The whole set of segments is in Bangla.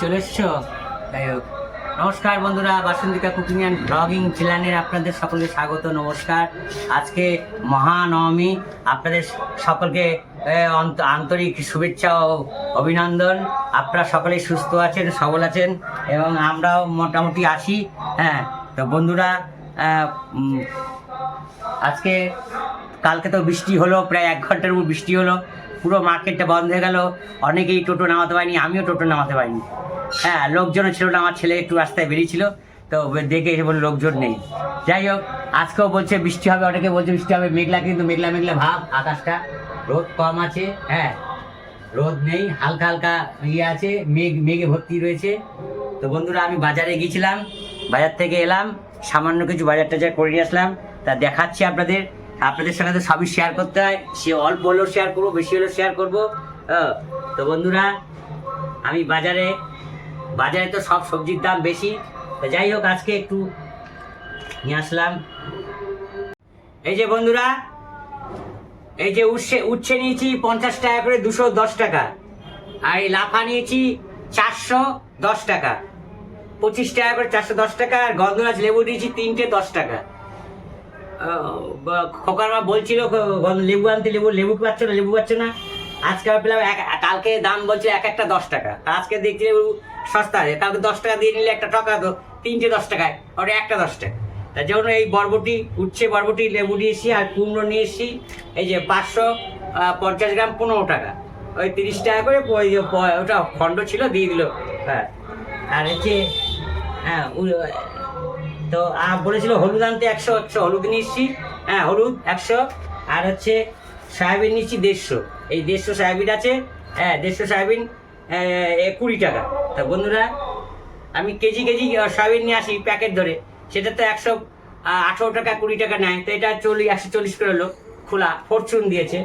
চলে এসছো যাই হোক, নমস্কার বন্ধুরা, বাসন্তিকা কুকিং অ্যান্ড ব্লগিং চ্যানেলে আপনাদের সকলকে স্বাগত, নমস্কার। আজকে মহানবমী, আপনাদের সকলকে আন্তরিক শুভেচ্ছা ও অভিনন্দন। আপনারা সকলেই সুস্থ আছেন, সবল আছেন, এবং আমরাও মোটামুটি আসি হ্যাঁ। তো বন্ধুরা আজকে কালকে তো বৃষ্টি হলো, প্রায় এক ঘণ্টার উপর বৃষ্টি হলো, পুরো মার্কেটটা বন্ধ হয়ে গেল, অনেকেই টোটো নামাতে পারিনি, আমিও টোটো নামাতে পারিনি। হ্যাঁ লোকজনও ছিল না, আমার ছেলে একটু রাস্তায় বেরিয়েছিল, তো দেখে এসে বলে লোকজন নেই। যাই হোক, আজকেও বলছে বৃষ্টি হবে, অনেকে বলছে বৃষ্টি হবে, মেঘলা কিন্তু মেঘলা মেঘলা ভাব, আকাশটা রোদ কম আছে হ্যাঁ রোদ নেই, হালকা হালকা ইয়ে আছে, মেঘ, মেঘে ভর্তি রয়েছে। তো বন্ধুরা, আমি বাজারে গিয়েছিলাম, বাজার থেকে এলাম, সামান্য কিছু বাজার টাজার করে নিয়ে আসলাম, তা দেখাচ্ছি আপনাদের আপনাদের সঙ্গে তো সবই শেয়ার করতে হয়, সে অল্প হলেও শেয়ার করব, বেশি হলেও শেয়ার করব তো বন্ধুরা, আমি বাজারে বাজারে তো সব সবজির দাম বেশি। যাই হোক আজকে একটু নিয়ে আসলাম। এই যে বন্ধুরা এই যে উচ্ছে উচ্ছে নিয়েছি পঞ্চাশ টাকা করে দুশো দশ টাকা। আর এই লাফা নিয়েছি চারশো দশ টাকা। পঁচিশ টাকা করে চারশো দশ টাকা আর গন্ধরাজ লেবু নিয়েছি তিনটে দশ টাকা। আহ, বা- খোকার মা বলছিল লেবু আনতে লেবু লেবু পাচ্ছ না লেবু পাচ্ছ না? আজকে পেলাম কালকে দাম বলছে এক একটা দশ টাকা। আজকে দেখছি সস্তা আছে। কালকে দশ টাকা দিয়ে নিলে একটা টাকা তো তিনটে দশ টাকায়, ওটা একটা দশ টাকা তার জন্য এই বরবটি, উচ্ছে বরবটি, লেবু নিয়ে এসেছি আর কুমড়ো নিয়ে এসেছি। এই যে পাঁচশো পঞ্চাশ গ্রাম পনেরো টাকা। ওই তিরিশ টাকা করে ওই ওটা খণ্ড ছিল, দিয়ে দিল। হ্যাঁ। আর হচ্ছে হ্যাঁ তো আর বলেছিল হলুদ আনতে একশো একশো হলুদ নিচ্ছি হ্যাঁ হলুদ একশো। আর হচ্ছে, সয়াবিন নিচ্ছি দেড়শো। এই দেড়শো সয়াবিন আছে। হ্যাঁ দেড়শো সয়াবিন কুড়ি টাকা। তা বন্ধুরা, আমি কেজি কেজি সয়াবিন নিয়ে আসি প্যাকেট ধরে। সেটা তো একশো আঠেরো টাকা, কুড়ি টাকা নেয়। তো এটা চল্লিশ, একশো চল্লিশ করে হলো খোলা ফরচুন দিয়েছে।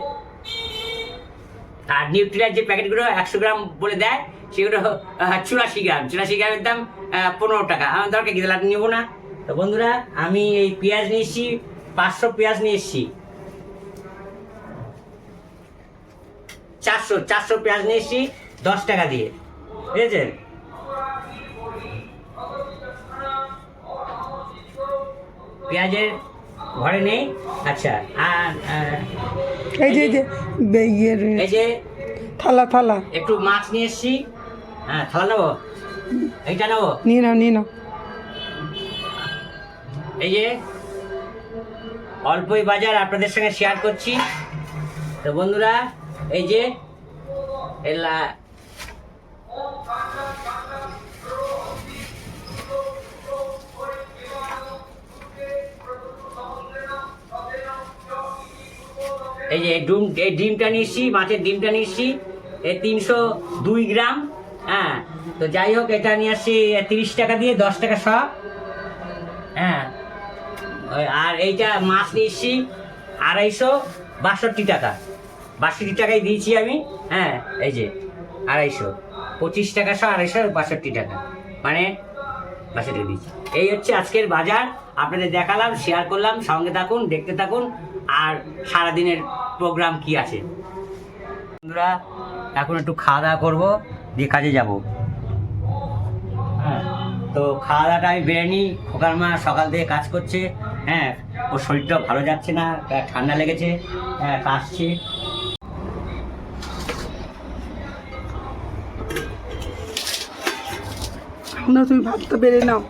আর নিউট্রিলার যে প্যাকেটগুলো একশো গ্রাম বলে দেয়, সেগুলো চুরাশি গ্রাম। চুরাশি গ্রামের দাম পনেরো টাকা। আমার দরকার কি? তাহলে নেব না। তো বন্ধুরা, আমি এই পেঁয়াজ নিয়ে এসেছি, পাঁচশো পেঁয়াজ নিয়ে এসেছি। চারশো চারশো পেঁয়াজ নিয়ে এসেছি। দশ টাকা দিয়ে। বুঝেছেন? পেঁয়াজের ঘরে নেই? আচ্ছা আর এই যে এই যে থালা থালা। একটু মাছ নিয়ে এসছি। হ্যাঁ থালা নেব? এইটা নেব? নিয়ে নাও নিয়ে নাও। এই যে অল্পই বাজার আপনাদের সঙ্গে শেয়ার করছি। তো বন্ধুরা এই যে এলা এই যে ডুম, এই ডিমটা নিচ্ছি, মাছের ডিমটা নিচ্ছি, এই তিনশো দুই গ্রাম হ্যাঁ। তো যাই হোক, এটা নিয়ে আসছি তিরিশ টাকা দিয়ে দশ টাকা সব হ্যাঁ। আর এইটা মাছ নিচ্ছি, আড়াইশো বাষট্টি টাকা। বাষট্টি টাকাই দিয়েছি আমি হ্যাঁ এই যে, আড়াইশো। পঁচিশ টাকা সহ আড়াইশো বাষট্টি টাকা। মানে বাষট্টি দিয়েছি। এই হচ্ছে আজকের বাজার, আপনাদের দেখালাম শেয়ার করলাম, সঙ্গে থাকুন, দেখতে থাকুন। আর সারাদিনের প্রোগ্রাম কি আছে? বন্ধুরা এখন একটু খাওয়া দাওয়া করব দিয়ে কাজে যাব। হ্যাঁ তো খাওয়া দাওয়াটা আমি বেড়ে নিই। খোকার মা সকাল থেকে কাজ করছে হ্যাঁ ওর শরীরটা ভালো যাচ্ছে না ঠান্ডা লেগেছে হ্যাঁ কাশছে না তুমি ভাতটা বেড়ে নাও।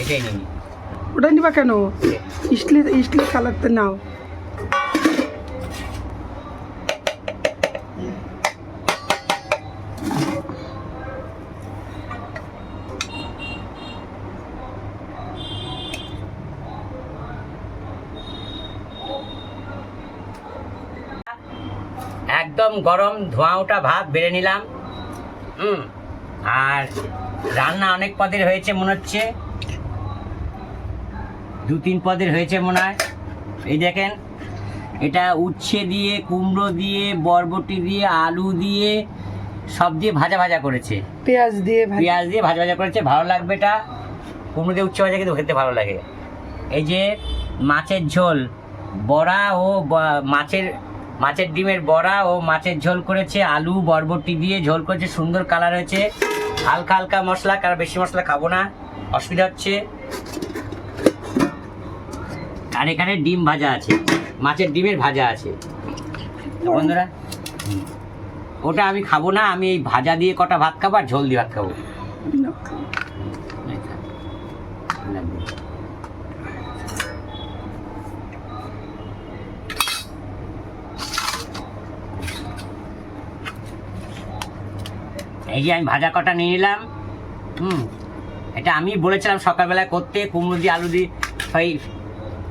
এটাই নিই। ওটা নিবা কেন ইডলি ইডলি খালাতে নাও। একদম গরম ধোঁয়া ওঠা ভাত বেড়ে নিলাম। হুম, আর রান্না অনেক পদের হয়েছে মনে হচ্ছে। দু তিন পদের হয়েছে মনে হয়। এই দেখেন এটা উচ্ছে দিয়ে কুমড়ো দিয়ে বরবটি দিয়ে আলু দিয়ে সব দিয়ে ভাজা ভাজা করেছে। পেঁয়াজ দিয়ে পেঁয়াজ দিয়ে ভাজা ভাজা করেছে ভালো লাগবে এটা। কুমড়ো দিয়ে উচ্ছে ভাজা কিন্তু খেতে ভালো লাগে। এই যে মাছের ঝোল বড়া ও মাছের মাছের ডিমের বড়া ও মাছের ঝোল করেছে আলু বরবটি দিয়ে ঝোল করেছে সুন্দর কালার হয়েছে। হালকা হালকা মশলা কারণ বেশি মশলা খাব না অসুবিধা হচ্ছে। আর এখানে ডিম ভাজা আছে, মাছের ডিমের ভাজা আছে। বন্ধুরা, ওটা আমি খাব না, আমি এই ভাজা দিয়ে কটা ভাত খাব আর ঝোল দিয়ে ভাত খাব। এই যে আমি ভাজা কটা নিয়ে নিলাম, হুম, এটা আমি বলেছিলাম সকালবেলায় করতে, কুমড়ো দিয়ে, আলু দিয়ে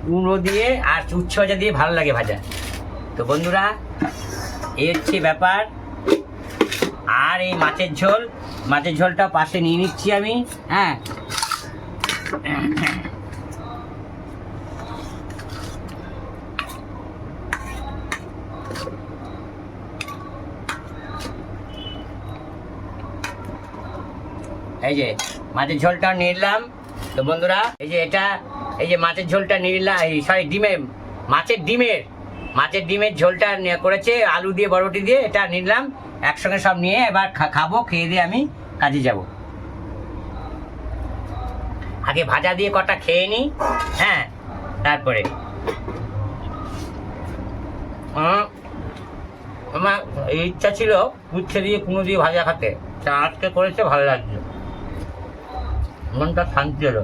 কুমড়ো দিয়ে আর উচ্ছে ভাজা দিয়ে ভালো লাগে ভাজা। তো বন্ধুরা, এই হচ্ছে ব্যাপার। আর এই মাছের ঝোল, মাছের ঝোলটা পাশে নিয়ে নিচ্ছি আমি হ্যাঁ। এই যে, মাছের ঝোলটা নিলাম। তো বন্ধুরা, এই যে এটা এই যে মাছের ঝোলটা নিলাম এই সরি, ডিমের, মাছের ডিমের মাছের ডিমের ঝোলটা করেছে, আলু দিয়ে, বরবটি দিয়ে, এটা নিলাম, একসঙ্গে সব নিয়ে এবার খাব, খেয়ে দিয়ে আমি কাজে যাব। আগে ভাজা দিয়ে কটা খেয়ে নিই হ্যাঁ তারপরে। আমার ইচ্ছা ছিল উচ্ছে দিয়ে, কুমড়ো দিয়ে ভাজা খাতে, তা আজকে করেছে, ভালো লাগছে। মনটা শান্তি হলো।